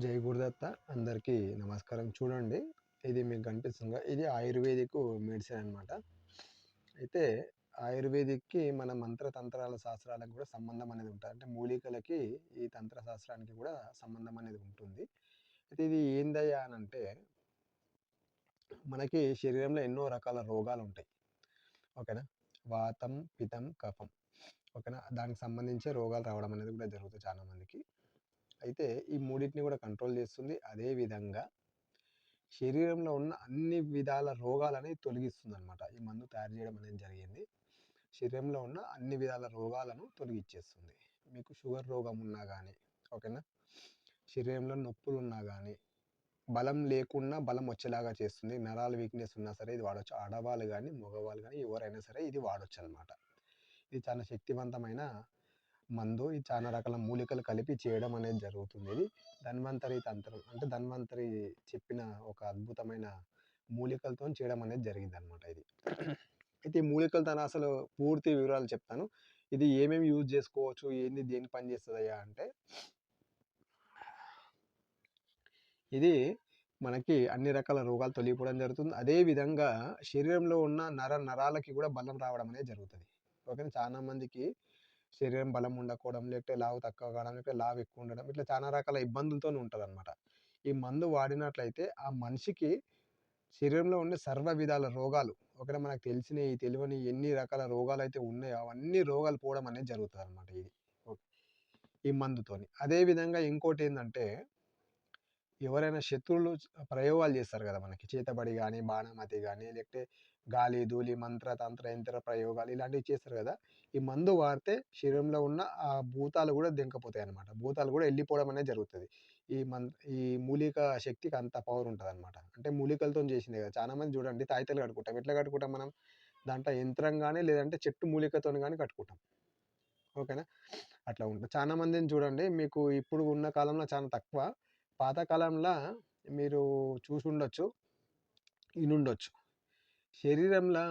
జై గురుదత్త. అందరికీ నమస్కారం. చూడండి ఇది మీకు కనిపిస్తుంది ఇది ఆయుర్వేదిక్ మెడిసిన్ అనమాట అయితే ఆయుర్వేదిక్కి మన మంత్రతంత్రాల శాస్త్రాలకు కూడా సంబంధం అనేది ఉంటుంది. అంటే మూలికలకి ఈ తంత్ర శాస్త్రానికి కూడా సంబంధం అనేది ఉంటుంది. అయితే ఇది ఏందయ్యా అని అంటే మనకి శరీరంలో ఎన్నో రకాల రోగాలు ఉంటాయి. ఓకేనా? వాతం పితం కఫం. ఓకేనా? దానికి సంబంధించే రోగాలు రావడం అనేది కూడా జరుగుతుంది చాలా మందికి అయితే ఈ మూడింటిని కూడా కంట్రోల్ చేస్తుంది. అదేవిధంగా శరీరంలో ఉన్న అన్ని విధాల రోగాలని తొలగిస్తుంది అనమాట ఈ మందు తయారు చేయడం అనేది జరిగింది. శరీరంలో ఉన్న అన్ని విధాల రోగాలను తొలగిచ్చేస్తుంది. మీకు షుగర్ రోగం ఉన్నా కానీ ఓకేనా? శరీరంలో నొప్పులు ఉన్నా కానీ బలం లేకుండా బలం వచ్చేలాగా చేస్తుంది. నరాల వీక్నెస్ ఉన్నా సరే ఇది వాడచ్చు. ఆడవాళ్ళు కానీ మగవాళ్ళు కానీ ఎవరైనా సరే ఇది వాడచ్చు అనమాట ఇది చాలా శక్తివంతమైన మందు చాలా రకాల మూలికలు కలిపి చేయడం అనేది జరుగుతుంది. ఇది ధన్వంతరి తంత్రం. అంటే ధన్వంతరి చెప్పిన ఒక అద్భుతమైన మూలికలతో చేయడం అనేది జరిగింది అనమాట ఇది. అయితే ఈ మూలికలతో అసలు పూర్తి వివరాలు చెప్తాను. ఇది ఏమేమి యూజ్ చేసుకోవచ్చు? ఏంది? దేని పని చేస్తుందయ్యా అంటే ఇది మనకి అన్ని రకాల రోగాలు తొలగిపోవడం జరుగుతుంది. అదే విధంగా శరీరంలో ఉన్న నర నరాలకి కూడా బలం రావడం అనేది జరుగుతుంది. ఓకే చాలా మందికి శరీరం బలం ఉండకపోవడం లేకపోతే లావు తక్కువ కావడం లేకపోతే లావు ఎక్కువ ఉండడం ఇట్లా చాలా రకాల ఇబ్బందులతో ఉంటుంది అనమాట ఈ మందు వాడినట్లయితే ఆ మనిషికి శరీరంలో ఉండే సర్వ విధాల రోగాలు ఒకటే మనకు తెలిసినవి తెలియని ఎన్ని రకాల రోగాలు అయితే ఉన్నాయో అవన్నీ రోగాలు పోవడం అనేది జరుగుతుంది అనమాట ఇది ఈ మందుతోని. అదేవిధంగా ఇంకోటి ఏంటంటే ఎవరైనా శత్రువులు ప్రయోగాలు చేస్తారు కదా మనకి. చేతబడి కానీ బాణమతి కానీ లేకపోతే గాలి ధూళి మంత్ర తంత్ర యంత్ర ప్రయోగాలు ఇలాంటివి చేస్తారు కదా. ఈ మందు వాడితే శరీరంలో ఉన్న ఆ భూతాలు కూడా దింకపోతాయి అనమాట భూతాలు కూడా వెళ్ళిపోవడం అనేది జరుగుతుంది. ఈ మన్ ఈ మూలిక శక్తికి అంత పవర్ ఉంటుంది అనమాట అంటే మూలికలతో చేసింది కదా. చాలామంది చూడండి తాయితలు కట్టుకుంటాం. ఎట్లా కట్టుకుంటాం మనం? దాంట్లో యంత్రం కానీ లేదంటే చెట్టు మూలికతో కానీ కట్టుకుంటాం. ఓకేనా? అట్లా ఉంటుంది. చాలా మందిని చూడండి మీకు ఇప్పుడు ఉన్న కాలంలో చాలా తక్కువ. పాతకాలంలో మీరు చూసి ఉండొచ్చు ఇనుండొచ్చు శరీరంలో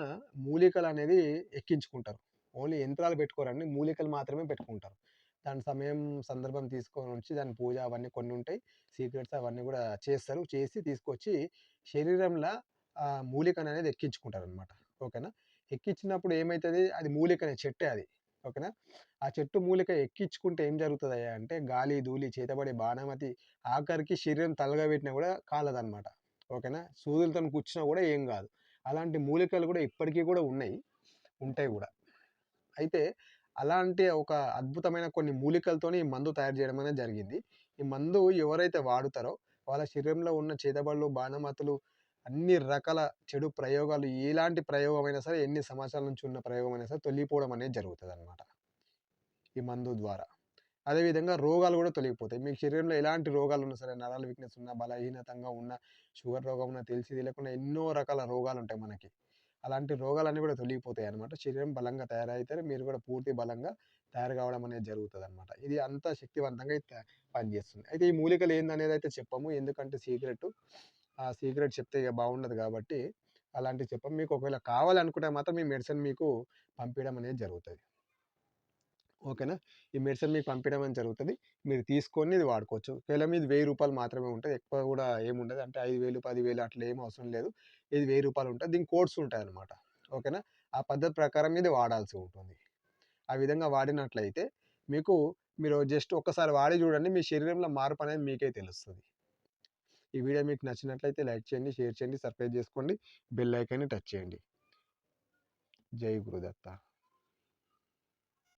మూలికలు అనేది ఎక్కించుకుంటారు. ఓన్లీ యంత్రాలు పెట్టుకోరండి మూలికలు మాత్రమే పెట్టుకుంటారు. దాని సమయం సందర్భం తీసుకొని వచ్చి దాని పూజ అవన్నీ కొన్ని ఉంటాయి సీక్రెట్స్ అవన్నీ కూడా చేస్తారు. చేసి తీసుకొచ్చి శరీరంలో ఆ మూలికను అనేది ఎక్కించుకుంటారు అనమాట ఓకేనా? ఎక్కించినప్పుడు ఏమవుతుంది అది మూలికనే చెట్టే అది. ఓకేనా? ఆ చెట్టు మూలిక ఎక్కించుకుంటే ఏం జరుగుతుంది అంటే గాలి ధూళి చేతబడి బాణమతి ఆఖరికి శరీరం తలగబెట్టినా కూడా కాలదనమాట ఓకేనా? సూదులతో కూర్చున్నా కూడా ఏం కాదు. అలాంటి మూలికలు కూడా ఇప్పటికీ కూడా ఉన్నాయి. ఉంటాయి కూడా. అయితే అలాంటి ఒక అద్భుతమైన కొన్ని మూలికలతోని ఈ మందు తయారు చేయడం అనేది జరిగింది. ఈ మందు ఎవరైతే వాడుతారో వాళ్ళ శరీరంలో ఉన్న చేతబడులు బాణమతులు అన్ని రకాల చెడు ప్రయోగాలు ఎలాంటి ప్రయోగమైనా సరే ఎన్ని సంవత్సరాల నుంచి ఉన్న ప్రయోగమైనా సరే తొలగిపోవడం అనేది జరుగుతుంది అనమాట ఈ మందు ద్వారా. అదేవిధంగా రోగాలు కూడా తొలగిపోతాయి. మీ శరీరంలో ఎలాంటి రోగాలు ఉన్నా సరే నరాల వీక్నెస్ ఉన్న బలహీనతంగా ఉన్న షుగర్ రోగం ఉన్న తెలిసి తెలియకుండా ఎన్నో రకాల రోగాలు ఉంటాయి మనకి. అలాంటి రోగాలన్నీ కూడా తొలగిపోతాయి అనమాట శరీరం బలంగా తయారైతే మీరు కూడా పూర్తి బలంగా తయారు కావడం అనేది జరుగుతుంది అనమాట ఇది అంత శక్తివంతంగా పనిచేస్తుంది. అయితే ఈ మూలికలు ఏందనేది అయితే చెప్పము. ఎందుకంటే సీక్రెట్ ఆ సీక్రెట్ చెప్తే ఇక బాగుండదు కాబట్టి అలాంటివి చెప్పం. మీకు ఒకవేళ కావాలనుకుంటే మాత్రం మీ మెడిసిన్ మీకు పంపించడం అనేది జరుగుతుంది. ఓకేనా? ఈ మెడిసిన్ మీకు పంపించడం అనేది జరుగుతుంది. మీరు తీసుకొని ఇది వాడుకోవచ్చు. ఒకవేళ మీది వెయ్యి రూపాయలు మాత్రమే ఉంటుంది. ఎక్కువ కూడా ఏముండదు అంటే ఐదు వేలు పదివేలు అట్లా ఏం అవసరం లేదు. ఇది వెయ్యి రూపాయలు ఉంటుంది. దీనికి కోడ్స్ ఉంటాయి అనమాట ఓకేనా? ఆ పద్ధతి ప్రకారం ఇది వాడాల్సి ఉంటుంది. ఆ విధంగా వాడినట్లయితే మీకు మీరు జస్ట్ ఒక్కసారి వాడి చూడండి. మీ శరీరంలో మార్పు అనేది మీకే తెలుస్తుంది. ఈ వీడియో మీకు నచ్చినట్లయితే లైక్ చేయండి షేర్ చేయండి సబ్స్క్రైబ్ చేసుకోండి బెల్ ఐకాన్ని టచ్ చేయండి. జై గురుదత్త.